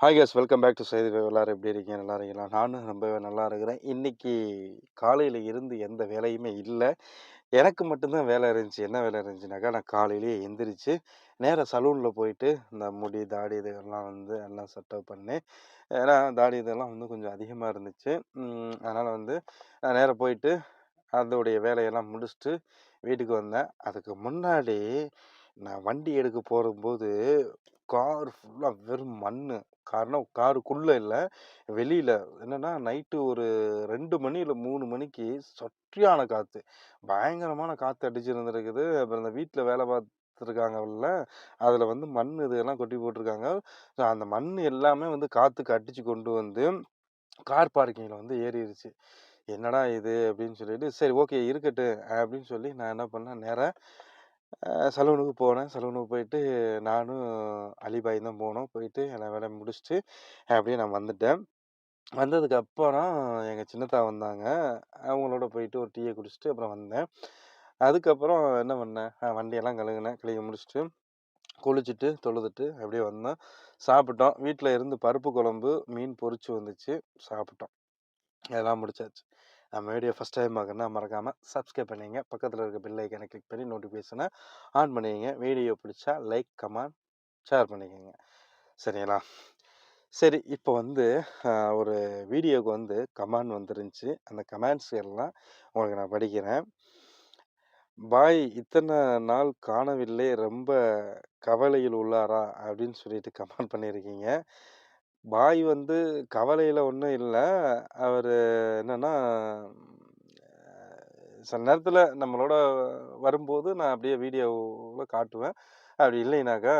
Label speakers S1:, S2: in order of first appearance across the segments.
S1: Hi guys welcome back to Syed எல்லாரும் எப்படி இருக்கீங்க நல்லா இருக்கீங்களா நானும் ரொம்பவே நல்லா இருக்கிறேன் இன்றைக்கி காலையில் இருந்து எந்த வேலையுமே இல்லை எனக்கு மட்டும்தான் வேலை இருந்துச்சு என்ன வேலை இருந்துச்சுனாக்கா நான் காலையிலேயே எந்திரிச்சு நேராக சலூனில் போயிட்டு இந்த முடி தாடி இதெல்லாம் வந்து எல்லாம் செட்டப் பண்ணி ஏன்னா தாடி இதெல்லாம் வந்து கொஞ்சம் அதிகமாக இருந்துச்சு அதனால் வந்து நான் நேராக போயிட்டு அதோடைய வேலையெல்லாம் முடிச்சுட்டு வீட்டுக்கு வந்தேன் அதுக்கு முன்னாடி நான் வண்டி எடுக்க போகும்போது கார் ஃபுல்லாக வெறும் மண் காரணம் காருக்குள்ளே இல்லை வெளியில் என்னென்னா நைட்டு ஒரு ரெண்டு மணி இல்லை மூணு மணிக்கு சொற்றியான காற்று பயங்கரமான காற்று அடிச்சிருந்துருக்குது அப்புறம் இந்த வீட்டில் வேலை பார்த்து இருக்காங்கல்ல அதில் வந்து மண் இதெல்லாம் கொட்டி போட்டிருக்காங்க அந்த மண் எல்லாமே வந்து காற்றுக்கு அடித்து கொண்டு வந்து கார் பார்க்கிங்கில் வந்து ஏறிடுச்சு என்னடா இது அப்படின்னு சொல்லிட்டு சரி ஓகே இருக்கட்டும் அப்படின்னு சொல்லி நான் என்ன பண்ணேன் நேராக சலூனுக்கு போனேன் சலூனுக்கு போயிட்டு நானும் அலிபாயும் தான் போனோம் போயிட்டு எல்லா வேலை முடிச்சுட்டு அப்படியே நான் வந்துட்டேன் வந்ததுக்கப்புறம் எங்கள் சின்னத்தா வந்தாங்க அவங்களோட போயிட்டு ஒரு டீயை குடிச்சிட்டு அப்புறம் வந்தேன் அதுக்கப்புறம் என்ன பண்ணேன் வண்டியெல்லாம் கழுகுனேன் கழுவி முடிச்சுட்டு குளிச்சுட்டு தொழுதுட்டு அப்படியே வந்தோம் சாப்பிட்டோம் வீட்டில் இருந்து பருப்பு குழம்பு மீன் பொரிச்சு வந்துச்சு சாப்பிட்டோம் அதெல்லாம் முடிச்சாச்சு நம்ம வீடியோ ஃபஸ்ட் டைம் பார்க்குறனா மறக்காமல் சப்ஸ்கிரைப் பண்ணிங்க பக்கத்தில் இருக்க பெல் கிளிக் பண்ணி நோட்டிஃபிகேஷனை ஆன் பண்ணிக்கங்க வீடியோ பிடிச்சா லைக் கமெண்ட் ஷேர் பண்ணிக்கோங்க சரிங்களா சரி இப்போ வந்து ஒரு வீடியோவுக்கு வந்து கமெண்ட் வந்துருந்துச்சு அந்த கமெண்ட்ஸ் எல்லாம் உங்களுக்கு நான் படிக்கிறேன் பாய் இத்தனை நாள் காணவில்லை ரொம்ப கவலையில் உள்ளாரா அப்படின்னு சொல்லிட்டு கமெண்ட் பண்ணியிருக்கீங்க பாய் வந்து கவலையில ஒண்ணும் இல்ல. அவரு என்னன்னா, சில நேரத்துல நம்மளோட வரும்போது, நான் அப்படியே வீடியோவில் காட்டுவேன். அப்படி இல்லைனாக்கா,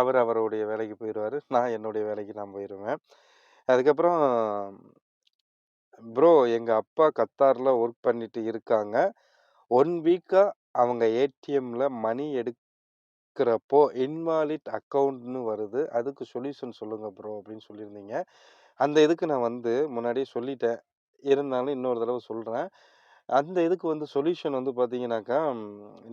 S1: அவர் அவருடைய வேலைக்கு போயிடுவாரு நான் என்னுடைய வேலைக்கு நான் போயிடுவேன் அதுக்கப்புறம், "ப்ரோ எங்க அப்பா கத்தார்ல ஒர்க் பண்ணிட்டு இருக்காங்க. ஒன் வீக்கா அவங்க ஏடிஎம்ல மணி எடுக்க இருக்கிறப்போ இன்வாலிட் அக்கௌண்ட்னு வருது அதுக்கு சொல்யூஷன் சொல்லுங்கள் ப்ரோ அப்படின்னு சொல்லியிருந்தீங்க அந்த இதுக்கு நான் வந்து முன்னாடியே சொல்லிட்டேன் இருந்தாலும் இன்னொரு தடவை சொல்கிறேன் அந்த இதுக்கு வந்து சொல்யூஷன் வந்து பார்த்தீங்கன்னாக்கா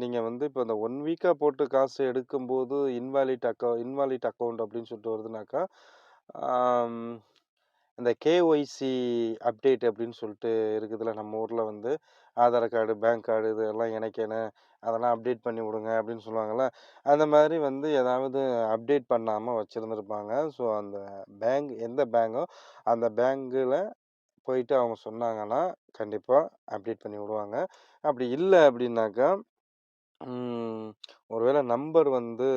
S1: நீங்கள் வந்து இப்போ அந்த ஒன் வீக்காக போட்டு காசு எடுக்கும்போது இன்வாலிட் அக்கௌ இன்வாலிட் அக்கௌண்ட் அப்படின்னு சொல்லிட்டு வருதுனாக்கா இந்த கேஒய்சி அப்டேட் அப்படின்னு சொல்லிட்டு இருக்குதுல நம்ம ஊரில் வந்து ஆதார் கார்டு பேங்க் கார்டு இது எல்லாம் இணைக்கணும் அதெல்லாம் அப்டேட் பண்ணி விடுங்க அப்படின்னு சொல்லுவாங்கள்ல அந்த மாதிரி வந்து ஏதாவது அப்டேட் பண்ணாமல் வச்சுருந்துருப்பாங்க ஸோ அந்த பேங்க் எந்த பேங்கோ அந்த பேங்க்கில் போயிட்டு அவங்க சொன்னாங்கன்னா கண்டிப்பாக அப்டேட் பண்ணி விடுவாங்க அப்படி இல்லை அப்படின்னாக்கா ஒருவேளை நம்பர் வந்து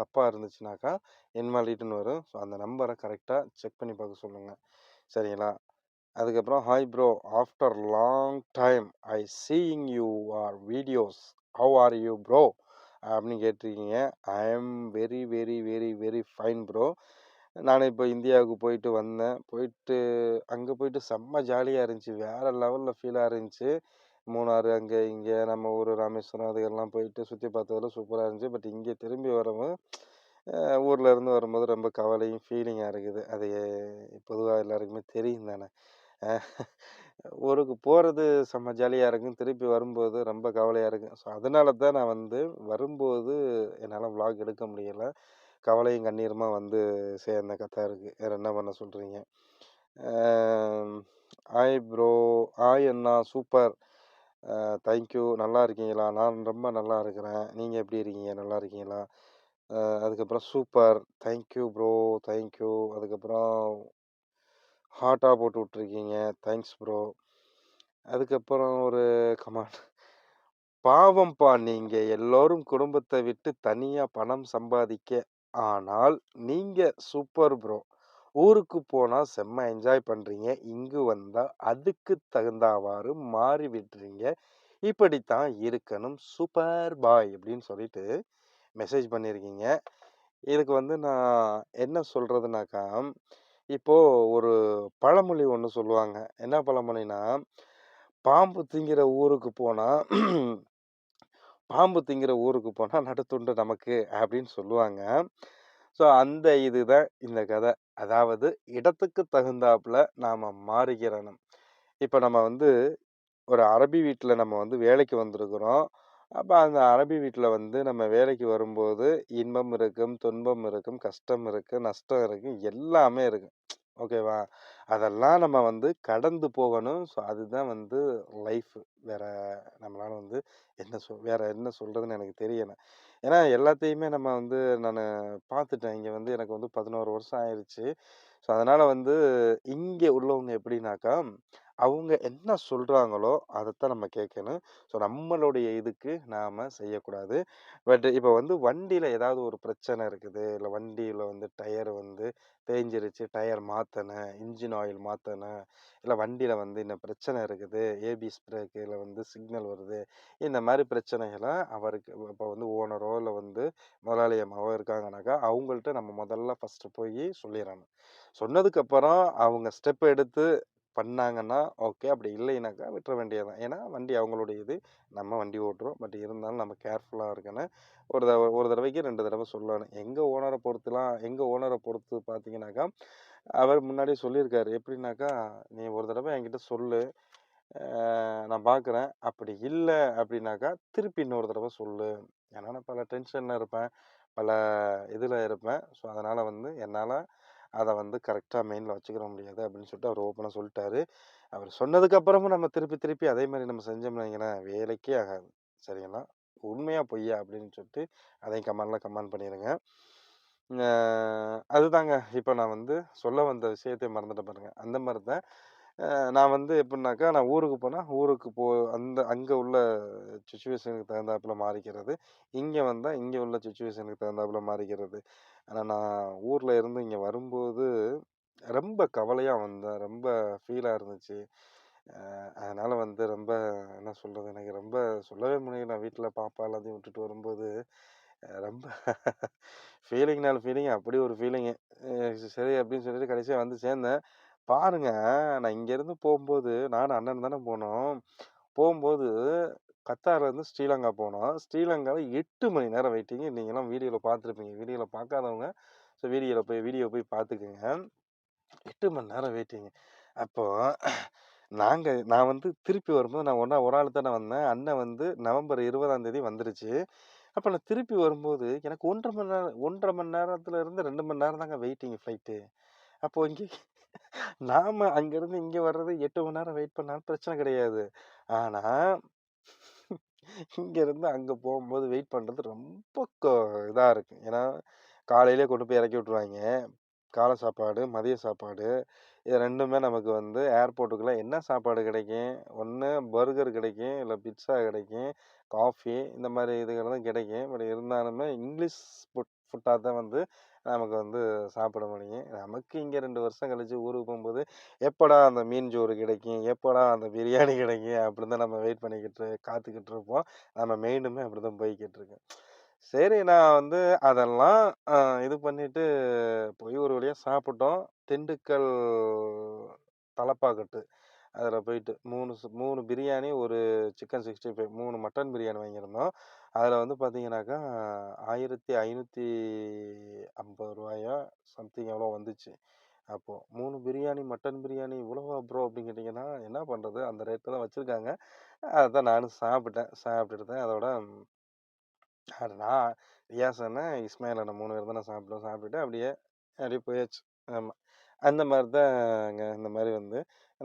S1: தப்பாக இருந்துச்சுனாக்கா என்மாலிட்டுன்னு வரும் ஸோ அந்த நம்பரை கரெக்டாக செக் பண்ணி பார்க்க சொல்லுங்கள் சரிங்களா அதுக்கப்புறம் hi bro after long time I seeing you are videos how are you bro அப்படின்னு கேட்டிருக்கீங்க I am very very very very fine bro நான் இப்போ இந்தியாவுக்கு போயிட்டு வந்தேன் போயிட்டு அங்கே போயிட்டு செம்ம ஜாலியாக இருந்துச்சு வேறு லெவலில் ஃபீலாக இருந்துச்சு மூணாறு அங்கே இங்கே நம்ம ஊர் ராமேஸ்வரம் அதுக்கெல்லாம் போயிட்டு சுற்றி பார்த்ததில் சூப்பராக இருந்துச்சு பட் இங்கே திரும்பி வரும்போது ஊரில் இருந்து வரும்போது ரொம்ப கவலையும் ஃபீலிங்காக இருக்குது அது பொதுவாக எல்லாருக்குமே தெரியும் தானே ஊருக்கு போகிறது செம்ம ஜாலியாக இருக்கும் திருப்பி வரும்போது ரொம்ப கவலையாக இருக்கும் ஸோ அதனால தான் நான் வந்து வரும்போது என்னால் விலாக் எடுக்க முடியலை கவலையும் கண்ணீருமாக வந்து சேர்ந்த கதை இருக்குது வேறு என்ன பண்ண சொல்கிறீங்க ஆய் ப்ரோ ஆய் அண்ணா சூப்பர் தேங்க்யூ நல்லா இருக்கீங்களா நான் ரொம்ப நல்லா இருக்கிறேன் நீங்கள் எப்படி இருக்கீங்க நல்லா இருக்கீங்களா அதுக்கப்புறம் சூப்பர் தேங்க்யூ ப்ரோ தேங்க்யூ அதுக்கப்புறம் ஹார்ட்டாக போட்டு விட்ருக்கீங்க தேங்க்ஸ் ப்ரோ அதுக்கப்புறம் ஒரு கமாண்ட் பாவம்ப்பா நீங்கள் எல்லோரும் குடும்பத்தை விட்டு தனியாக பணம் சம்பாதிக்க ஆனால் நீங்கள் சூப்பர் ப்ரோ ஊருக்கு போனால் செம்ம என்ஜாய் பண்ணுறீங்க இங்கு வந்தால் அதுக்கு தகுந்தாவாறு மாறி விட்டுறீங்க இப்படித்தான் இருக்கணும் சூப்பர் பாய் அப்படின்னு சொல்லிட்டு மெசேஜ் பண்ணியிருக்கீங்க இதுக்கு வந்து நான் என்ன சொல்கிறதுனாக்கா இப்போது ஒரு பழமொழி ஒன்று சொல்லுவாங்க என்ன பழமொழினா பாம்பு திங்கிற ஊருக்கு போனால் பாம்பு திங்கிற ஊருக்கு போனால் நடுத்துண்டு நமக்கு அப்படின்னு சொல்லுவாங்க ஸோ அந்த இதுதான் இந்த கதை அதாவது இடத்துக்கு தகுந்தாப்புல நாம் மாறிக்கிறணும் இப்போ நம்ம வந்து ஒரு அரபி வீட்டில் நம்ம வந்து வேலைக்கு வந்திருக்கிறோம் அப்போ அந்த அரபி வீட்டில் வந்து நம்ம வேலைக்கு வரும்போது இன்பம் இருக்கும் துன்பம் இருக்கும் கஷ்டம் இருக்கும் நஷ்டம் இருக்கும் எல்லாமே இருக்கும் ஓகேவா? அதெல்லாம் நம்ம வந்து கடந்து போகணும். ஸோ அதுதான் வந்து லைஃப். வேற நம்மளால வந்து என்ன சொல் வேற என்ன சொல்றதுன்னு எனக்கு தெரியல. ஏன்னா எல்லாத்தையுமே நம்ம வந்து நானு பார்த்துட்டேன். இங்க வந்து எனக்கு வந்து பதினோரு வருஷம் ஆயிடுச்சு ஸோ அதனால வந்து இங்கே உள்ளவங்க எப்படின்னாக்கா அவங்க என்ன சொல்கிறாங்களோ அதைத்தான் நம்ம கேட்கணும் ஸோ நம்மளுடைய இதுக்கு நாம் செய்யக்கூடாது பட் இப்போ வந்து வண்டியில் ஏதாவது ஒரு பிரச்சனை இருக்குது இல்லை வண்டியில் வந்து டயர் வந்து தேஞ்சிருச்சு டயர் மாற்றணும் இன்ஜின் ஆயில் மாற்றணும் இல்லை வண்டியில் வந்து இந்த பிரச்சனை இருக்குது ஏபிஎஸ் பிரேக்கில் வந்து சிக்னல் வருது இந்த மாதிரி பிரச்சனைகளை அவருக்கு இப்போ வந்து ஓனரோ இல்லை வந்து முதலாளியமாவோ இருக்காங்கனாக்கா அவங்கள்ட்ட நம்ம முதல்ல ஃபஸ்ட்டு போய் சொல்லிடணும் சொன்னதுக்கப்புறம் அவங்க ஸ்டெப் எடுத்து பண்ணாங்கன்னா ஓகே அப்படி இல்லைனாக்கா விட்டுற வேண்டியது தான் ஏன்னா வண்டி அவங்களுடைய இது நம்ம வண்டி ஓட்டுறோம் பட் இருந்தாலும் நம்ம கேர்ஃபுல்லாக இருக்கணும் ஒரு தடவை ஒரு தடவைக்கு ரெண்டு தடவை சொல்லணும் எங்கள் ஓனரை பொறுத்துலாம் எங்கள் ஓனரை பொறுத்து பார்த்தீங்கன்னாக்கா அவர் முன்னாடியே சொல்லியிருக்காரு எப்படின்னாக்கா நீ ஒரு தடவை என்கிட்ட சொல்லு நான் பார்க்குறேன் அப்படி இல்லை அப்படின்னாக்கா திருப்பி இன்னொரு தடவை சொல்லு ஏன்னா நான் பல டென்ஷனில் இருப்பேன் பல இதில் இருப்பேன் ஸோ அதனால் வந்து என்னால் அதை வந்து கரெக்டாக மெயினில் வச்சுக்கிற முடியாது அப்படின்னு சொல்லிட்டு அவர் ஓப்பனாக சொல்லிட்டாரு அவர் சொன்னதுக்கப்புறமும் நம்ம திருப்பி திருப்பி அதே மாதிரி நம்ம செஞ்சோம்னா வைங்களேன் வேலைக்கே ஆகாது சரிங்களா உண்மையாக பொய்யா அப்படின்னு சொல்லிட்டு அதையும் கமெண்டில் கமெண்ட் பண்ணிடுங்க அதுதாங்க இப்போ நான் வந்து சொல்ல வந்த விஷயத்தை மறந்துட்டு பாருங்க அந்த மாதிரி தான் நான் வந்து எப்படின்னாக்கா நான் ஊருக்கு போனால் ஊருக்கு போ அந்த அங்கே உள்ள சுச்சுவேஷனுக்கு தகுந்தாப்பில் மாறிக்கிறது இங்கே வந்தால் இங்கே உள்ள சுச்சுவேஷனுக்கு தகுந்தாப்பில் மாறிக்கிறது ஆனால் நான் ஊரில் இருந்து இங்கே வரும்போது ரொம்ப கவலையாக வந்தேன் ரொம்ப ஃபீலாக இருந்துச்சு அதனால் வந்து ரொம்ப என்ன சொல்கிறது எனக்கு ரொம்ப சொல்லவே முடியல வீட்டில் பாப்பா எல்லாத்தையும் விட்டுட்டு வரும்போது ரொம்ப ஃபீலிங்னால் ஃபீலிங் அப்படி ஒரு ஃபீலிங்கு சரி அப்படின்னு சொல்லிட்டு கடைசியாக வந்து சேர்ந்தேன் பாருங்கள் நான் இங்கேருந்து போகும்போது நானும் அண்ணன் தானே போனோம் போகும்போது கத்தார்லேருந்து ஸ்ரீலங்கா போனோம் ஸ்ரீலங்காவில் எட்டு மணி நேரம் வெயிட்டிங் நீங்களாம் வீடியோவில் பார்த்துருப்பீங்க வீடியோவில் பார்க்காதவங்க ஸோ வீடியோவில் போய் வீடியோ போய் பார்த்துக்குங்க எட்டு மணி நேரம் வெயிட்டிங் அப்போது நாங்கள் நான் வந்து திருப்பி வரும்போது நான் ஒன்றா ஒரு ஆள் தானே வந்தேன் அண்ணன் வந்து நவம்பர் இருபதாம் தேதி வந்துருச்சு அப்போ நான் திருப்பி வரும்போது எனக்கு ஒன்றரை மணி நேரம் ஒன்றரை மணி நேரத்தில் இருந்து ரெண்டு மணி நேரம் தாங்க வெயிட்டிங் ஃப்ளைட்டு அப்போது இங்கே நாம் அங்கேருந்து இங்கே வர்றது எட்டு மணி நேரம் வெயிட் பண்ணாலும் பிரச்சனை கிடையாது ஆனால் இங்கேருந்து அங்கே போகும்போது வெயிட் பண்ணுறது ரொம்ப இதாக இருக்கும் ஏன்னா காலையிலே கொண்டு போய் இறக்கி விட்ருவாங்க காலை சாப்பாடு மதிய சாப்பாடு இது ரெண்டுமே நமக்கு வந்து ஏர்போர்ட்டுக்குள்ளே என்ன சாப்பாடு கிடைக்கும் ஒன்று பர்கர் கிடைக்கும் இல்லை பிட்ஸா கிடைக்கும் காஃபி இந்த மாதிரி இதுகள் தான் கிடைக்கும் பட் இருந்தாலுமே இங்கிலீஷ் ஃபுட் ஃபுட்டாக தான் வந்து நமக்கு வந்து சாப்பிட முடியும் நமக்கு இங்கே ரெண்டு வருஷம் கழித்து ஊருக்கு போகும்போது எப்படா அந்த மீன் சோறு கிடைக்கும் எப்படா அந்த பிரியாணி கிடைக்கும் அப்படி தான் நம்ம வெயிட் பண்ணிக்கிட்டு காத்துக்கிட்டு இருப்போம் நம்ம மெயினுமே அப்படி தான் போய்கிட்டு இருக்கேன் சரி நான் வந்து அதெல்லாம் இது பண்ணிவிட்டு போய் ஒரு வழியாக சாப்பிட்டோம் திண்டுக்கல் தலப்பாக்கட்டு அதில் போயிட்டு மூணு மூணு பிரியாணி ஒரு சிக்கன் சிக்ஸ்டி ஃபைவ் மூணு மட்டன் பிரியாணி வாங்கியிருந்தோம் அதில் வந்து பார்த்தீங்கன்னாக்கா ஆயிரத்தி ஐநூற்றி ஐம்பது ரூபாயோ சம்திங் எவ்வளோ வந்துச்சு அப்போது மூணு பிரியாணி மட்டன் பிரியாணி இவ்வளோவா ப்ரோ அப்படின்னு கேட்டிங்கன்னா என்ன பண்ணுறது அந்த ரேட்டில் தான் வச்சுருக்காங்க அதுதான் நானும் சாப்பிட்டேன் சாப்பிட்டுட்டு தான் அதோட நான் ரியாஸ் அண்ணன் இஸ்மாயில் அண்ணன் மூணு பேர் தான் நான் சாப்பிட்டோம் சாப்பிட்டுட்டு அப்படியே அப்படியே போயாச்சு ஆமாம் அந்த மாதிரி தான் இந்த மாதிரி வந்து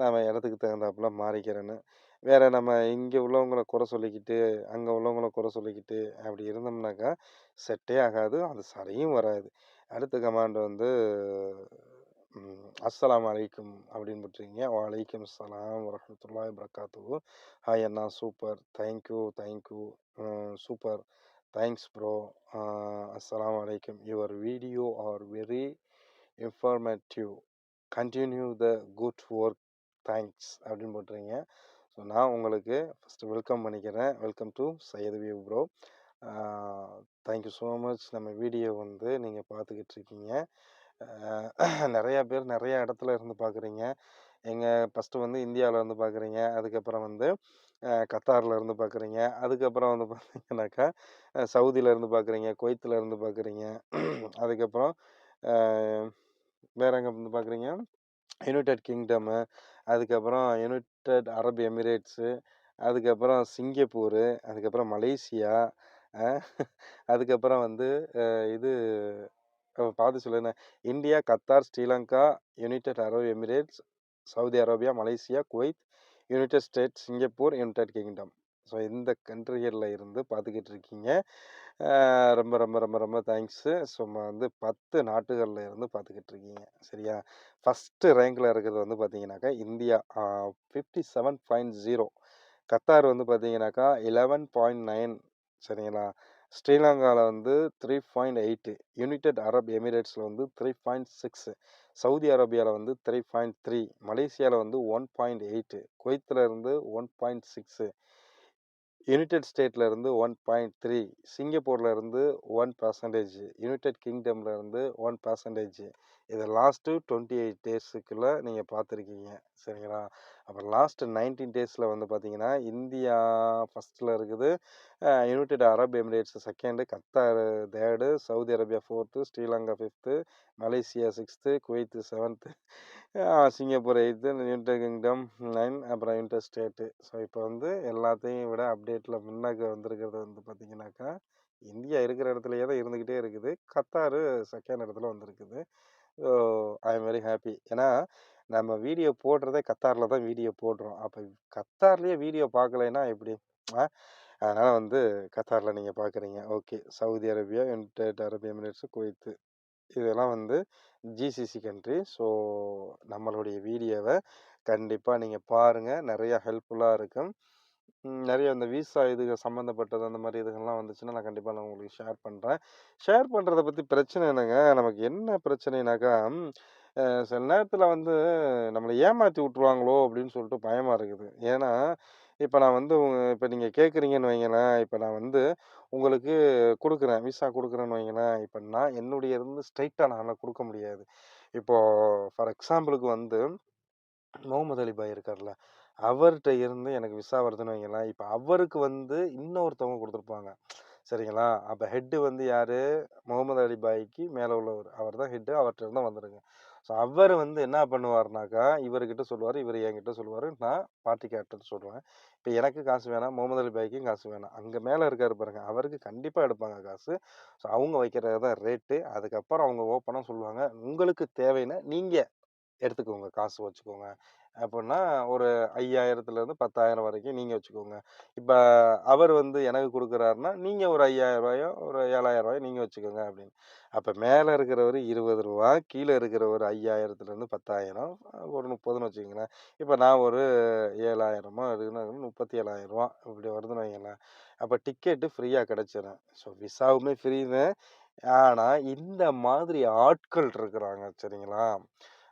S1: நம்ம இடத்துக்கு தகுந்தாப்புல மாறிக்கிறேன்னு வேறு நம்ம இங்கே உள்ளவங்கள குறை சொல்லிக்கிட்டு அங்கே உள்ளவங்கள குறை சொல்லிக்கிட்டு அப்படி இருந்தோம்னாக்கா செட்டே ஆகாது அது சரியும் வராது அடுத்த கமாண்ட் வந்து அஸ்ஸலாம் அலைக்கும் அப்படின்னு போட்டிருக்கீங்க வலைக்கும் அஸ்ஸலாம் வரமத்துல்லா பிரகாத்து ஹாய் அண்ணா super thank you thank you super thanks bro அஸ்ஸலாம் அலைக்கும் your video are very informative continue the good work thanks அப்படின்னு போட்டுருங்க ஸோ நான் உங்களுக்கு ஃபஸ்ட்டு வெல்கம் பண்ணிக்கிறேன் welcome to Syed view bro thank you so much நம்ம வீடியோ வந்து நீங்கள் பார்த்துக்கிட்டு இருக்கீங்க நிறையா பேர் நிறையா இடத்துல இருந்து பார்க்குறீங்க எங்கள் ஃபஸ்ட்டு வந்து இந்தியாவில் இருந்து பார்க்குறீங்க அதுக்கப்புறம் வந்து கத்தாரில் இருந்து பார்க்குறீங்க அதுக்கப்புறம் வந்து பார்த்தீங்கன்னாக்கா சவுதியில் இருந்து பார்க்குறீங்க குவைத்தில் இருந்து பார்க்குறீங்க அதுக்கப்புறம் வேற எங்கே வந்து பார்க்குறீங்க யுனைடெட் கிங்டமு அதுக்கப்புறம் யுனைடெட் அரபு எமிரேட்ஸு அதுக்கப்புறம் சிங்கப்பூரு அதுக்கப்புறம் மலேசியா அதுக்கப்புறம் வந்து இது பார்த்து சொல்லுங்க India Qatar Sri Lanka United Arab Emirates Saudi Arabia Malaysia Kuwait United States Singapore United Kingdom so இந்த கண்ட்ரிகளில் இருந்து பார்த்துக்கிட்டு இருக்கீங்க ரொம்ப ரொம்ப ரொம்ப ரொம்ப தேங்க்ஸு சும்மா வந்து பத்து நாட்டுகளில் இருந்து பார்த்துக்கிட்டு இருக்கீங்க சரியா ஃபஸ்ட்டு ரேங்கில் இருக்கிறது வந்து பார்த்தீங்கன்னாக்கா India fifty seven point zero Qatar வந்து பார்த்தீங்கன்னாக்கா இலவன் பாயிண்ட் நைன் சரிங்களா ஸ்ரீலங்காவில் வந்து three point eight United Arab எமிரேட்ஸில் வந்து த்ரீ பாயிண்ட் சிக்ஸு சவுதி அரேபியாவில் வந்து த்ரீ பாயிண்ட் த்ரீ மலேசியாவில் வந்து ஒன் பாயிண்ட் எயிட்டு குவைத்தில் இருந்து ஒன் பாயிண்ட் சிக்ஸு யுனைடெட் ஸ்டேட்லேருந்து ஒன் பாயிண்ட் த்ரீ இருந்து ஒன் பர்சன்டேஜ் யுனைடெட் இருந்து ஒன் பர்சன்டேஜ் இது லாஸ்ட்டு டுவெண்ட்டி எயிட் டேஸுக்குள்ள நீங்கள் பார்த்துருக்கீங்க சரிங்களா அப்புறம் லாஸ்ட்டு நைன்டீன் டேஸில் வந்து பார்த்தீங்கன்னா இந்தியா ஃபஸ்ட்டில் இருக்குது United Arab Emirates second Qatar third Saudi Arabia fourth Sri Lanka fifth Malaysia sixth Kuwait seventh Singapore eighth United Kingdom nine அப்புறம் யுனைடெட் ஸ்டேட்டு ஸோ இப்போ வந்து எல்லாத்தையும் விட அப்டேட்டில் முன்னாடி வந்திருக்கிறது வந்து பார்த்திங்கனாக்கா இந்தியா இருக்கிற இடத்துலையே தான் இருந்துக்கிட்டே இருக்குது கத்தாரு செகண்ட் இடத்துல வந்திருக்குது so I am very happy ஏன்னா நம்ம வீடியோ போடுறதே கத்தாரில் தான் வீடியோ போடுறோம் அப்போ கத்தார்லேயே வீடியோ பார்க்கலைன்னா எப்படி அதனால் வந்து கத்தாரில் நீங்கள் பார்க்குறீங்க okay Saudi Arabia United Arab Emirates Kuwait இதெல்லாம் வந்து ஜிசிசி கண்ட்ரி ஸோ நம்மளுடைய வீடியோவை கண்டிப்பாக நீங்கள் பாருங்கள் நிறையா ஹெல்ப்ஃபுல்லாக இருக்கும் நிறைய இந்த விசா இது சம்மந்தப்பட்டது அந்த மாதிரி இதுகள்லாம் வந்துச்சுன்னா நான் கண்டிப்பாக நான் உங்களுக்கு ஷேர் பண்ணுறேன் ஷேர் பண்ணுறத பற்றி பிரச்சனை என்னங்க நமக்கு என்ன பிரச்சனைனாக்கா சில நேரத்தில் வந்து நம்மளை ஏமாற்றி விட்ருவாங்களோ அப்படின்னு சொல்லிட்டு பயமாக இருக்குது ஏன்னா இப்போ நான் வந்து இப்போ நீங்கள் கேட்குறீங்கன்னு வைங்களேன் இப்போ நான் வந்து உங்களுக்கு கொடுக்குறேன் விசா கொடுக்குறேன்னு வைங்களேன் இப்போ நான் என்னுடைய இருந்து ஸ்ட்ரைட்டாக நான் கொடுக்க முடியாது இப்போது ஃபார் எக்ஸாம்பிளுக்கு வந்து முகமது அலி பாய் இருக்கார்ல அவர்கிட்ட இருந்து எனக்கு விசா வருதுன்னு வைங்களேன் இப்போ அவருக்கு வந்து இன்னொருத்தவங்க கொடுத்துருப்பாங்க சரிங்களா அப்போ ஹெட்டு வந்து யார் முகமது அலி பாய்க்கு மேலே உள்ளவர் அவர் தான் ஹெட்டு அவர்கிட்ட இருந்து வந்துடுங்க ஸோ அவர் வந்து என்ன பண்ணுவார்னாக்கா இவர்கிட்ட சொல்லுவார் இவர் என்கிட்ட சொல்லுவார் நான் பார்ட்டி கேப்டன் சொல்லுவேன் இப்போ எனக்கு காசு வேணாம் முகமது அலி பாய்க்கும் காசு வேணாம் அங்கே மேலே இருக்கார் பாருங்க அவருக்கு கண்டிப்பாக எடுப்பாங்க காசு ஸோ அவங்க வைக்கிறது தான் ரேட்டு அதுக்கப்புறம் அவங்க ஓப்பனாக சொல்லுவாங்க உங்களுக்கு தேவைன்னு நீங்கள் எடுத்துக்கோங்க காசு வச்சுக்கோங்க அப்புடின்னா ஒரு ஐயாயிரத்துலேருந்து பத்தாயிரம் வரைக்கும் நீங்க வச்சுக்கோங்க. இப்ப அவர் வந்து எனக்கு கொடுக்குறாருன்னா நீங்க ஒரு ஐயாயிரம் ரூபாயோ ஒரு ஏழாயிரம் ரூபாயோ நீங்க வச்சுக்கோங்க அப்படின்னு. அப்ப மேல இருக்கிறவரு ரூ. 20 கீழ இருக்கிறவரு ஐயாயிரத்துலேருந்து பத்தாயிரம் ஒரு முப்பதுன்னு வச்சுக்கோங்களேன் இப்ப நான் ஒரு 7,000மோ இருக்குன்னா ஏழாயிரம் ரூபா இப்படி வருதுன்னு வைங்களேன். அப்ப டிக்கெட்டு ஃப்ரீயா கிடைச்சிரும். ஸோ விசாவுமே ஃப்ரீ தான். ஆனா, இந்த மாதிரி ஆட்கள் இருக்கிறாங்க. சரிங்களா?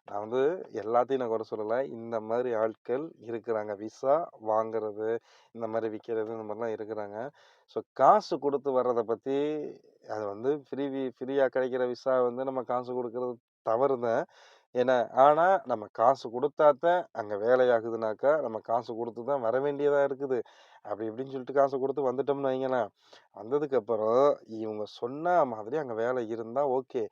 S1: நான் வந்து எல்லாத்தையும் நான் குறை சொல்லலை இந்த மாதிரி ஆட்கள் இருக்கிறாங்க விசா வாங்குறது இந்த மாதிரி விற்கிறது இந்த மாதிரிலாம் இருக்கிறாங்க ஸோ காசு கொடுத்து வர்றதை பற்றி அது வந்து ஃப்ரீ ஃப்ரீயாக கிடைக்கிற விசா வந்து நம்ம காசு கொடுக்கறது தவறு தான் ஏன்னா ஆனால் நம்ம காசு கொடுத்தா தான் அங்கே வேலையாகுதுனாக்கா நம்ம காசு கொடுத்து தான் வர வேண்டியதாக இருக்குது அப்படி இப்படின்னு சொல்லிட்டு காசு கொடுத்து வந்துட்டோம்னு வைங்களேன் வந்ததுக்கப்புறம் இவங்க சொன்ன மாதிரி அங்கே வேலை இருந்தால் ஓகே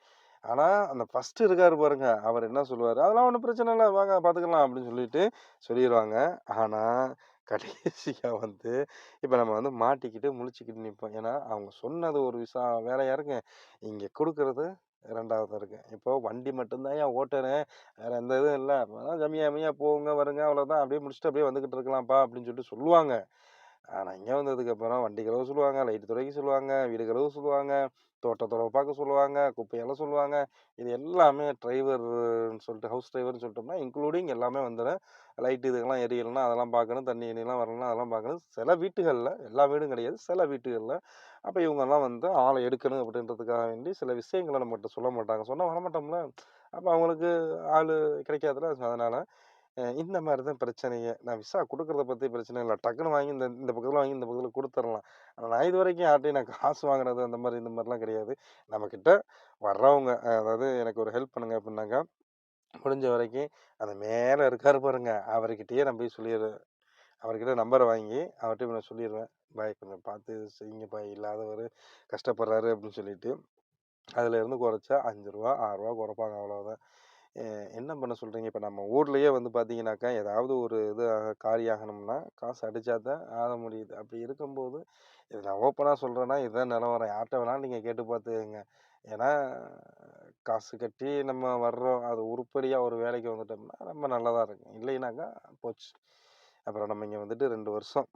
S1: ஆனால் அந்த ஃபஸ்ட்டு இருக்கார் பாருங்க அவர் என்ன சொல்லுவார் அதெல்லாம் ஒன்றும் பிரச்சனை இல்லை வாங்க பார்த்துக்கலாம் அப்படின்னு சொல்லிட்டு சொல்லிடுவாங்க ஆனால் கடைசியாக வந்து இப்போ நம்ம வந்து மாட்டிக்கிட்டு முழிச்சிக்கிட்டு நிற்போம் ஏன்னா அவங்க சொன்னது ஒரு விசா வேலையாக இருக்கு இங்கே கொடுக்கறது ரெண்டாவது இருக்கு இப்போ வண்டி மட்டும்தான் ஏன் ஓட்டுறேன் வேறு எந்த இதுவும் இல்லை ஜம்மியா ஜம்மியா போங்க வருங்க அவ்வளோதான் அப்படியே முடிச்சுட்டு அப்படியே வந்துக்கிட்டு இருக்கலாம்ப்பா அப்படின்னு சொல்லிட்டு சொல்லுவாங்க ஆனால் இங்கே வந்ததுக்கப்புறம் வண்டி கழுவ சொல்லுவாங்க லைட்டு துறைக்கு சொல்லுவாங்க வீடு கழுவ சொல்லுவாங்க தோட்டத்தோட பார்க்க சொல்லுவாங்க குப்பையெல்லாம் சொல்லுவாங்க இது எல்லாமே டிரைவர்னு சொல்லிட்டு ஹவுஸ் டிரைவர்னு சொல்லிட்டோம்னா இன்க்ளூடிங் எல்லாமே வந்துடும் லைட்டு இதுக்கெல்லாம் எரியலைன்னா அதெல்லாம் பார்க்கணும் தண்ணி எண்ணெய்லாம் வரலன்னா அதெல்லாம் பார்க்கணும் சில வீட்டுகளில் எல்லா வீடும் கிடையாது சில வீட்டுகளில் அப்போ இவங்கெல்லாம் வந்து ஆளை எடுக்கணும் அப்படின்றதுக்காக வேண்டி சில விஷயங்களை நம்மகிட்ட சொல்ல மாட்டாங்க சொன்னால் வரமாட்டோம்ல அப்போ அவங்களுக்கு ஆள் கிடைக்காதுல்ல அதனால் இந்த மாதிரி தான் பிரச்சனைங்க நான் விசா கொடுக்குறத பற்றி பிரச்சனை இல்லை டக்குன்னு வாங்கி இந்த இந்த பக்கத்தில் வாங்கி இந்த பக்கத்தில் கொடுத்துடலாம் ஆனால் நான் இது வரைக்கும் யார்ட்டையும் நான் காசு வாங்கினது அந்த மாதிரி இந்த மாதிரிலாம் கிடையாது நம்மக்கிட்ட வர்றவங்க அதாவது எனக்கு ஒரு ஹெல்ப் பண்ணுங்க அப்படின்னாக்கா முடிஞ்ச வரைக்கும் அந்த மேலே இருக்காரு பாருங்க அவர்கிட்டயே நான் போய் சொல்லிடுறேன் அவர்கிட்ட நம்பரை வாங்கி அவர்கிட்ட நான் சொல்லிடுவேன் பாய் கொஞ்சம் பார்த்து செய்யுங்க பாய் இல்லாதவர் கஷ்டப்படுறாரு அப்படின்னு சொல்லிட்டு அதில் இருந்து குறைச்சா அஞ்சு ரூபா ஆறுரூவா குறைப்பாங்க அவ்வளோதான் என்ன பண்ண சொல்கிறீங்க இப்போ நம்ம ஊர்லேயே வந்து பார்த்தீங்கன்னாக்கா ஏதாவது ஒரு இது காரியாகணும்னா காசு அடித்தா தான் ஆக முடியுது அப்படி இருக்கும்போது இதை நான் ஓப்பனாக சொல்கிறேன்னா இதுதான் நிலவரம் யார்கிட்ட வேணாலும் நீங்கள் கேட்டு பார்த்துக்கங்க ஏன்னா காசு கட்டி நம்ம வர்றோம் அது உருப்படியாக ஒரு வேலைக்கு வந்துட்டோம்னா ரொம்ப நல்லா தான் இருக்கும் இல்லைனாக்கா போச்சு அப்புறம் நம்ம இங்கே வந்துட்டு ரெண்டு வருஷம்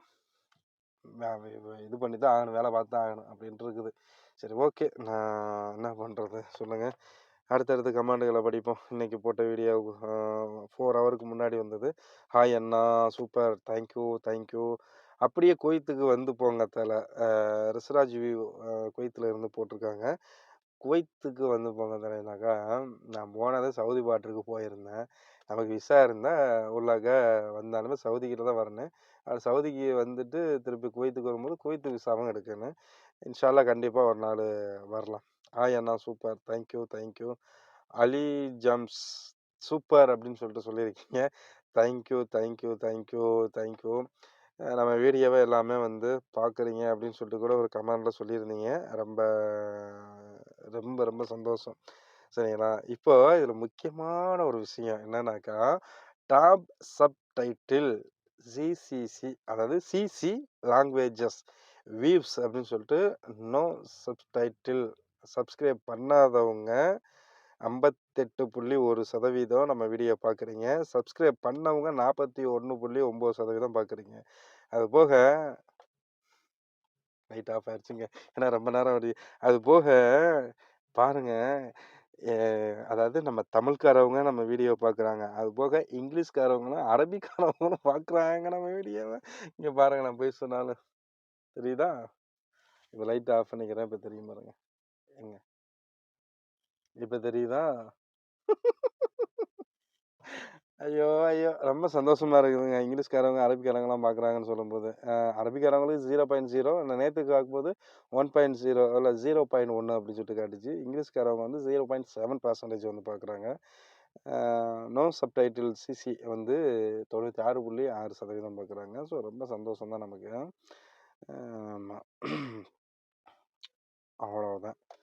S1: இது பண்ணி தான் ஆகணும் வேலை பார்த்து தான் ஆகணும் அப்படின்ட்டு இருக்குது சரி ஓகே நான் என்ன பண்ணுறது சொல்லுங்கள் அடுத்தடுத்த கமாண்டுகளை படிப்போம் இன்றைக்கி போட்ட வீடியோ ஃபோர் ஹவருக்கு முன்னாடி வந்தது ஹாய் அண்ணா சூப்பர் தேங்க்யூ தேங்க்யூ அப்படியே குவைத்துக்கு வந்து போங்க தலை ரிசராஜ் வியூ குவைத்தில் இருந்து போட்டிருக்காங்க குவைத்துக்கு வந்து போங்க தலைனாக்கா நான் போனது சவுதி பாட்டருக்கு போயிருந்தேன் நமக்கு விசா இருந்தால் உள்ளாக வந்தாலுமே சவுதிக்கிட்ட தான் வரணும் அது சவுதிக்கு வந்துட்டு திருப்பி குவைத்துக்கு வரும்போது குவைத்து விசாவும் எடுக்கணும் இன்ஷால்லா கண்டிப்பாக ஒரு நாள் வரலாம் ஆ அண்ணா super. Thank you, thank you. Ali ஜம்ஸ் சூப்பர் அப்படின்னு சொல்லிட்டு சொல்லியிருக்கீங்க. Thank you, thank you, thank you, thank you. நம்ம வீடியோவை எல்லாமே வந்து பார்க்குறீங்க அப்படின்னு சொல்லிட்டு கூட ஒரு கமெண்டில் சொல்லியிருந்தீங்க. ரொம்ப ரொம்ப ரொம்ப சந்தோஷம். சரிங்களா? இப்போ இதில் முக்கியமான ஒரு விஷயம் என்னன்னாக்கா, டாப் சப் டைட்டில் ஜிசிசி அதாவது சிசி லாங்குவேஜஸ் வீவ்ஸ் அப்படின்னு சொல்லிட்டு நோ டைட்டில் சப்ஸ்கிரைப் பண்ணாதவங்க ஐம்பத்தெட்டு புள்ளி ஒரு சதவீதம் நம்ம வீடியோ பார்க்குறீங்க சப்ஸ்கிரைப் பண்ணவங்க நாற்பத்தி ஒன்று புள்ளி ஒம்பது சதவீதம் பார்க்குறீங்க அது போக லைட் ஆஃப் ஆயிடுச்சுங்க ஏன்னா ரொம்ப நேரம் வருது அது போக பாருங்கள் அதாவது நம்ம தமிழ்காரவங்க நம்ம வீடியோ பார்க்குறாங்க அது போக இங்கிலீஷ்காரவங்களும் அரபிக்காரவங்களும் பார்க்குறாங்க நம்ம வீடியோவை இங்கே பாருங்கள் நான் போய் சொன்னாலும் தெரியுதா இப்போ லைட் ஆஃப் பண்ணிக்கிறேன் இப்போ தெரியும் பாருங்கள் எங்க இப்போ தெரியுதா ஐயோ ஐயோ ரொம்ப சந்தோஷமாக இருக்குதுங்க இங்கிலீஷ்காரவங்க அரபிக்காரங்களாம் பார்க்குறாங்கன்னு சொல்லும்போது அரபிக்காரங்களுக்கு ஜீரோ பாயிண்ட் ஜீரோ நேற்று பார்க்கும்போது ஒன் பாயிண்ட் ஜீரோ இல்லை ஜீரோ பாயிண்ட் ஒன்று அப்படின்னு சொல்லிட்டு காட்டுச்சு இங்கிலீஷ்காரவங்க வந்து ஜீரோ பாயிண்ட் செவன் பர்சன்டேஜ் வந்து பார்க்குறாங்க நோ சப்டைட்டில் சிசி வந்து தொண்ணூற்றி ஆறு புள்ளி ஆறு சதவீதம் பார்க்குறாங்க ஸோ ரொம்ப சந்தோஷம் தான் நமக்கு ஆமாம் அவ்வளோதான்